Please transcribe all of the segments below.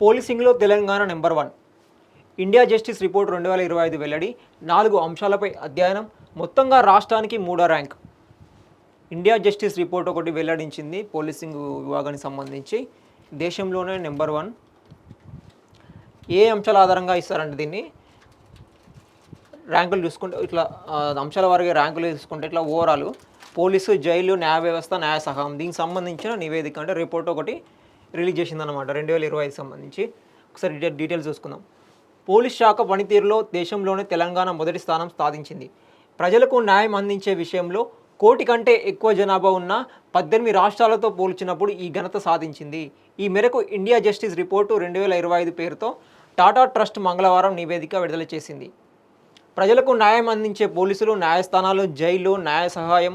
పోలీసింగ్లో Telangana number one. India justice report రెండు వేల ఇరవై ఐదు వెల్లడి నాలుగు అంశాలపై అధ్యయనం మొత్తంగా రాష్ట్రానికి మూడో ర్యాంక్. ఇండియా జస్టిస్ రిపోర్ట్ ఒకటి వెల్లడించింది పోలీసింగ్ విభాగానికి సంబంధించి. దేశంలోనే నెంబర్ వన్. ఏ అంశాల ఆధారంగా ఇస్తారంటే దీన్ని? ర్యాంకులు చూసుకుంటే ఇట్లా అంశాల వారికి ర్యాంకులు తీసుకుంటే ఇట్లా ఓవరాల్. పోలీసు జైలు న్యాయ వ్యవస్థ న్యాయ సహాయం దీనికి సంబంధించిన నివేదిక అంటే రిపోర్ట్ ఒకటి రిలీజ్ చేసిందనమాట రెండు వేల ఇరవై ఐదు సంబంధించి. ఒకసారి డీటెయిల్ డీటెయిల్స్ చూసుకుందాం. పోలీస్ శాఖ పనితీరులో దేశంలోనే తెలంగాణ మొదటి స్థానం సాధించింది. ప్రజలకు న్యాయం అందించే విషయంలో కోటి కంటే ఎక్కువ జనాభా ఉన్న పద్దెనిమిది రాష్ట్రాలతో పోల్చినప్పుడు ఈ ఘనత సాధించింది. ఈ మేరకు ఇండియా జస్టిస్ రిపోర్టు రెండు వేల ఇరవై ఐదు పేరుతో టాటా ట్రస్ట్ మంగళవారం నివేదిక విడుదల చేసింది. ప్రజలకు న్యాయం అందించే పోలీసులు న్యాయస్థానాలు జైలు న్యాయ సహాయం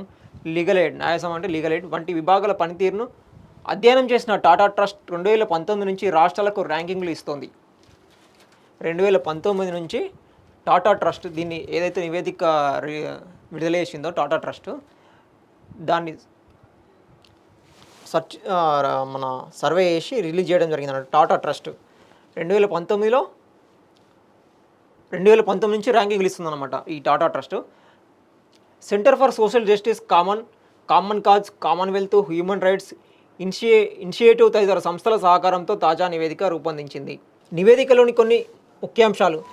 లీగల్ ఎయిడ్ న్యాయ అంటే లీగల్ ఎయిడ్ వంటి విభాగాల పనితీరును అధ్యయనం చేసిన టాటా ట్రస్ట్ రెండు వేల పంతొమ్మిది నుంచి రాష్ట్రాలకు ర్యాంకింగ్లు ఇస్తోంది. రెండు వేల పంతొమ్మిది నుంచి టాటా ట్రస్ట్ దీన్ని ఏదైతే నివేదిక రి- విడుదల చేసిందో టాటా ట్రస్ట్ దాన్ని సర్చ్ మన సర్వే చేసి రిలీజ్ చేయడం జరిగింది అన్నమాట టాటా ట్రస్ట్ రెండు వేల పంతొమ్మిదిలో రెండు వేల పంతొమ్మిది నుంచి ర్యాంకింగ్లు ఇస్తుందన్నమాట ఈ Tata trust. Centre for social justice common common cause commonwealth human rights ఇన్షియే initiative తదితర సంస్థల సహకారంతో తాజా నివేదిక రూపొందించింది. నివేదికలోని కొన్ని ముఖ్యాంశాలు.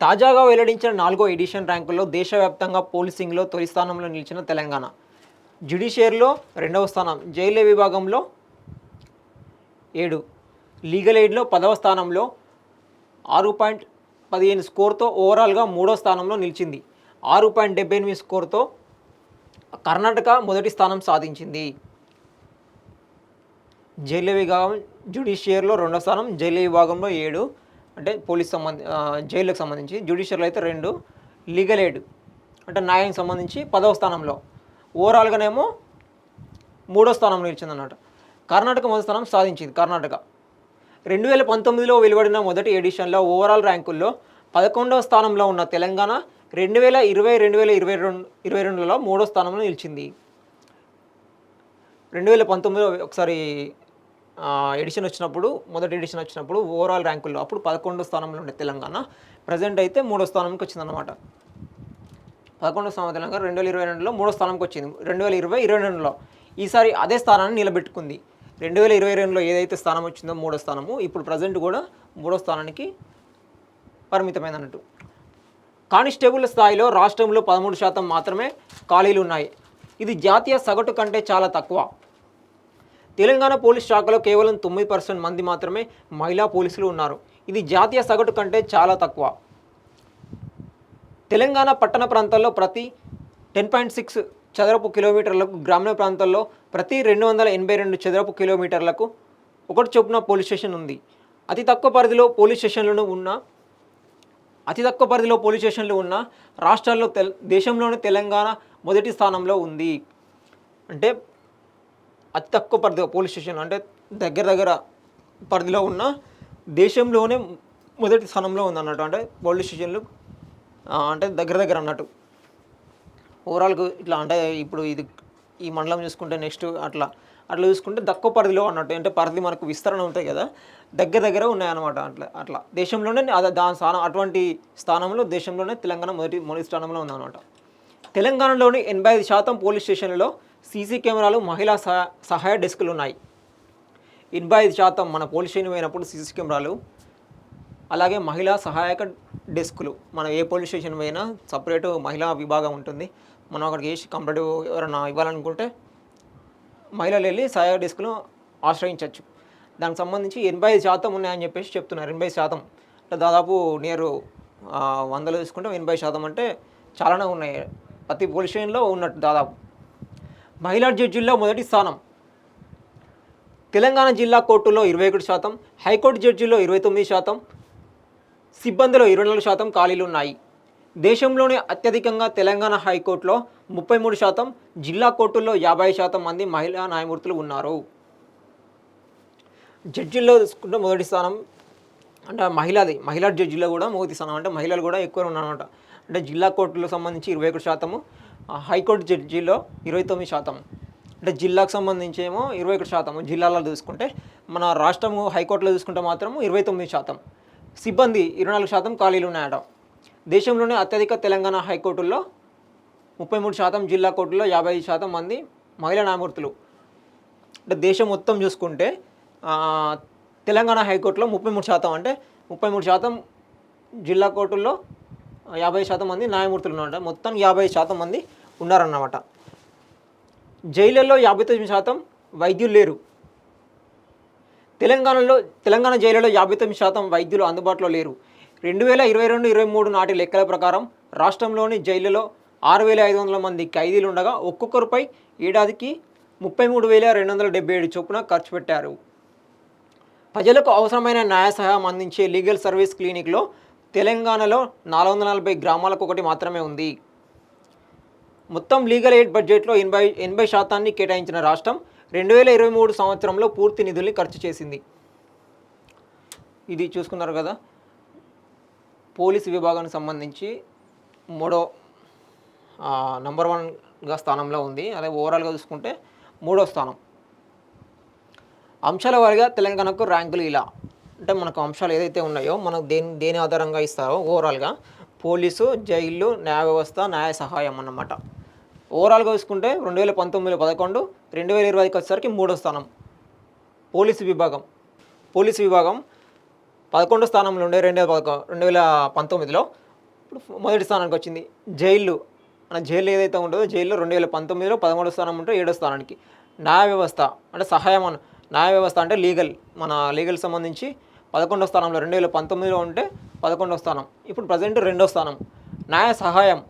తాజాగా వెల్లడించిన నాలుగో ఎడిషన్ ర్యాంకుల్లో దేశవ్యాప్తంగా పోలీసింగ్లో తొలి స్థానంలో నిలిచిన తెలంగాణ. జ్యుడిషియర్లో రెండవ స్థానం జైలు విభాగంలో ఏడు. లీగల్ ఎయిడ్లో పదవ స్థానంలో ఆరు పాయింట్ పదిహేను స్కోర్తో ఓవరాల్గా మూడో స్థానంలో నిలిచింది. ఆరు పాయింట్ డెబ్బై ఎనిమిది స్కోర్తో కర్ణాటక మొదటి స్థానం సాధించింది. జైలు విభాగం జ్యుడిషియర్లో రెండో స్థానం జైలు విభాగంలో ఏడు అంటే పోలీస్ సంబంధి ఆ, జైలుకు సంబంధించి జ్యుడిషియర్లో అయితే రెండు లీగల్ ఎయిడ్ అంటే న్యాయం సంబంధించి పదవ స్థానంలో. ఓవరాల్గానేమో మూడో స్థానంలో నిలిచింది అన్నమాట కర్ణాటక మొదటి స్థానం సాధించింది కర్ణాటక. రెండు వేల పంతొమ్మిదిలో వెలువడిన మొదటి ఎడిషన్లో ఓవరాల్ ర్యాంకుల్లో పదకొండవ స్థానంలో ఉన్న తెలంగాణ రెండు వేల ఇరవై రెండు వేల ఇరవై రెండు ఇరవై రెండులో మూడో స్థానంలో నిలిచింది. రెండు వేల పంతొమ్మిదిలో ఒకసారి ఎడిషన్ వచ్చినప్పుడు మొదటి ఎడిషన్ వచ్చినప్పుడు ఓవరాల్ ర్యాంకుల్లో అప్పుడు పదకొండో స్థానంలో ఉండే తెలంగాణ. ప్రజెంట్ అయితే మూడో స్థానంకి వచ్చిందన్నమాట. పదకొండో స్థానం తెలంగాణ రెండు వేల ఇరవై రెండులో మూడో స్థానంకి వచ్చింది. రెండు వేల ఇరవై ఇరవై రెండులో. ఈసారి అదే స్థానాన్ని నిలబెట్టుకుంది. రెండు వేల ఇరవై రెండులో ఏదైతే స్థానం వచ్చిందో మూడో స్థానము ఇప్పుడు ప్రజెంట్ కూడా మూడో స్థానానికి పరిమితమైంది అన్నట్టు కానిస్టేబుల్ స్థాయిలో రాష్ట్రంలో పదమూడు శాతం మాత్రమే ఖాళీలు ఉన్నాయి. ఇది జాతీయ సగటు కంటే చాలా తక్కువ. తెలంగాణ పోలీస్ శాఖలో కేవలం తొమ్మిది పర్సెంట్ మంది మాత్రమే మహిళా పోలీసులు ఉన్నారు. ఇది జాతీయ సగటు కంటే చాలా తక్కువ. తెలంగాణ పట్టణ ప్రాంతాల్లో ప్రతి టెన్ పాయింట్ సిక్స్ చదరపు కిలోమీటర్లకు గ్రామీణ ప్రాంతాల్లో ప్రతి రెండు వందల ఎనభై రెండు చదరపు కిలోమీటర్లకు ఒకటి చొప్పున పోలీస్ స్టేషన్ ఉంది. అతి తక్కువ పరిధిలో పోలీస్ స్టేషన్లను ఉన్న అతి తక్కువ పరిధిలో పోలీస్ స్టేషన్లు ఉన్న రాష్ట్రాల్లో తెల్ దేశంలోనే తెలంగాణ మొదటి స్థానంలో ఉంది. అంటే అతి తక్కువ పరిధి పోలీస్ స్టేషన్ అంటే దగ్గర దగ్గర పరిధిలో ఉన్న దేశంలోనే మొదటి స్థానంలో ఉంది అన్నట్టు అంటే పోలీస్ స్టేషన్లు అంటే దగ్గర దగ్గర అన్నట్టు. ఓవరాల్గా ఇట్లా అంటే ఇప్పుడు ఇది ఈ మండలం చూసుకుంటే నెక్స్ట్ అట్లా అట్లా చూసుకుంటే తక్కువ పరిధిలో అన్నట్టు అంటే పరిధి మనకు విస్తరణ ఉంటాయి కదా దగ్గర దగ్గర ఉన్నాయన్నమాట అట్లా అట్లా. దేశంలోనే అదే దాని స్థానం అటువంటి స్థానంలో దేశంలోనే తెలంగాణ మొదటి మొదటి స్థానంలో ఉందన్నమాట. తెలంగాణలోని ఎనభై ఐదు శాతం పోలీస్ స్టేషన్లలో సీసీ కెమెరాలు మహిళా సహాయ డెస్కులు ఉన్నాయి ఎనభై ఐదు శాతం మన పోలీస్ స్టేషన్ పోయినప్పుడు సీసీ కెమెరాలు అలాగే మహిళా సహాయక డెస్కులు. మనం ఏ పోలీస్ స్టేషన్ పోయినా సపరేట్ మహిళా విభాగం ఉంటుంది. మనం అక్కడికి వేసి కంప్లైంట్ ఎవరైనా ఇవ్వాలనుకుంటే మహిళలు వెళ్ళి సహాయక డెస్క్ను ఆశ్రయించవచ్చు దానికి సంబంధించి ఎనభై ఐదు శాతం ఉన్నాయని చెప్పేసి చెప్తున్నారు. ఎనభై శాతం అంటే దాదాపు నియర్ వందలు తీసుకుంటే. ఎనభై శాతం అంటే చాలానే ఉన్నాయి. ప్రతి పోలీస్ స్టేషన్లో ఉన్నట్టు దాదాపు. మహిళా జడ్జిల్లో మొదటి స్థానం. తెలంగాణ జిల్లా కోర్టులో ఇరవై ఒకటి శాతం హైకోర్టు జడ్జిల్లో ఇరవై తొమ్మిది శాతం సిబ్బందిలో ఇరవై నాలుగు శాతం ఖాళీలు ఉన్నాయి. దేశంలోనే అత్యధికంగా తెలంగాణ హైకోర్టులో ముప్పై మూడు శాతం జిల్లా కోర్టుల్లో యాభై శాతం మంది మహిళా న్యాయమూర్తులు ఉన్నారు. జడ్జిల్లో తీసుకుంటే మొదటి స్థానం అంటే మహిళది మహిళా జడ్జిలో కూడా మొదటి స్థానం అంటే మహిళలు కూడా ఎక్కువ ఉన్నారన్నమాట. అంటే జిల్లా కోర్టులో సంబంధించి ఇరవై ఒకటి శాతము హైకోర్టు జడ్జీలో ఇరవై తొమ్మిది శాతం. అంటే జిల్లాకు సంబంధించి ఏమో ఇరవై ఒకటి శాతం. జిల్లాలో చూసుకుంటే మన రాష్ట్రము హైకోర్టులో చూసుకుంటే మాత్రం ఇరవై తొమ్మిది శాతం. సిబ్బంది ఇరవై నాలుగు శాతం ఖాళీలు ఉన్నాయట. దేశంలోనే అత్యధిక తెలంగాణ హైకోర్టుల్లో ముప్పై మూడు శాతం జిల్లా కోర్టుల్లో యాభై ఐదు శాతం మంది మహిళా న్యాయమూర్తులు. అంటే దేశం మొత్తం చూసుకుంటే తెలంగాణ హైకోర్టులో ముప్పై మూడు శాతం. అంటే ముప్పై మూడు శాతం జిల్లా కోర్టుల్లో యాభై శాతం మంది న్యాయమూర్తులు ఉన్నారంట. మొత్తం యాభై శాతం మంది ఉన్నారన్నమాట. జైళ్ళల్లో యాభై తొమ్మిది శాతం వైద్యులు లేరు. తెలంగాణలో తెలంగాణ జైలులో యాభై తొమ్మిది శాతం వైద్యులు అందుబాటులో లేరు. రెండు వేల ఇరవై రెండు ఇరవై మూడు నాటి లెక్కల ప్రకారం రాష్ట్రంలోని జైళ్ళలో ఆరు వేల ఐదు వందల మంది ఖైదీలు ఉండగా ఒక్కొక్కరిపై ఏడాదికి ముప్పై మూడు వేల రెండు వందల డెబ్బై ఏడు చొప్పున ఖర్చు పెట్టారు. ప్రజలకు అవసరమైన న్యాయ సహాయం అందించే లీగల్ సర్వీస్ క్లినిక్లో తెలంగాణలో నాలుగు వందల నలభై గ్రామాలకు ఒకటి మాత్రమే ఉంది. మొత్తం లీగల్ ఎయిడ్ బడ్జెట్లో ఎనభై ఎనభై శాతాన్ని కేటాయించిన రాష్ట్రం రెండు వేల ఇరవై మూడు సంవత్సరంలో పూర్తి నిధుల్ని ఖర్చు చేసింది. ఇది చూసుకున్నారు కదా. పోలీసు విభాగానికి సంబంధించి మూడో నంబర్ వన్గా స్థానంలో ఉంది. అదే ఓవరాల్గా చూసుకుంటే మూడో స్థానం. అంశాల వారిగా తెలంగాణకు ర్యాంకులు ఇలా. అంటే మనకు అంశాలు ఏదైతే ఉన్నాయో మనకు దేని దేని ఆధారంగా ఇస్తారో ఓవరాల్గా పోలీసు జైళ్ళు న్యాయ వ్యవస్థ న్యాయ సహాయం అన్నమాట. ఓవరాల్గా చూసుకుంటే రెండు వేల పంతొమ్మిదిలో పదకొండు రెండు వేల ఇరవైకి వచ్చేసరికి మూడో స్థానం. పోలీసు విభాగం. పోలీసు విభాగం పదకొండో స్థానంలో ఉండే రెండు వేల పదకొ రెండు వేల పంతొమ్మిదిలో ఇప్పుడు మొదటి స్థానానికి వచ్చింది. జైళ్ళు మన జైలు ఏదైతే ఉంటుందో జైల్లో రెండు వేల పంతొమ్మిదిలో పదమూడో స్థానం ఉంటే ఏడో స్థానానికి. న్యాయ వ్యవస్థ అంటే సహాయం అను న్యాయ వ్యవస్థ అంటే లీగల్. మన లీగల్ సంబంధించి పదకొండో స్థానంలో రెండు వేల పంతొమ్మిదిలో ఉంటే పదకొండో స్థానం. ఇప్పుడు ప్రజెంట్ రెండో స్థానం. న్యాయ సహాయం.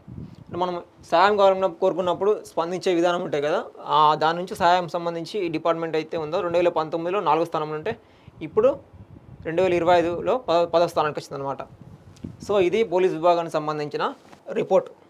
మనం సహాయం కావాలని కోరుకున్నప్పుడు స్పందించే విధానం ఉంటాయి కదా దాని నుంచి సహాయం సంబంధించి డిపార్ట్మెంట్ అయితే ఉందో రెండు వేల పంతొమ్మిదిలో నాలుగో స్థానంలో ఉంటే ఇప్పుడు రెండు వేల ఇరవై ఐదులో పద పదో స్థానానికి వచ్చిందనమాట సో ఇది పోలీస్ విభాగానికి సంబంధించిన రిపోర్ట్.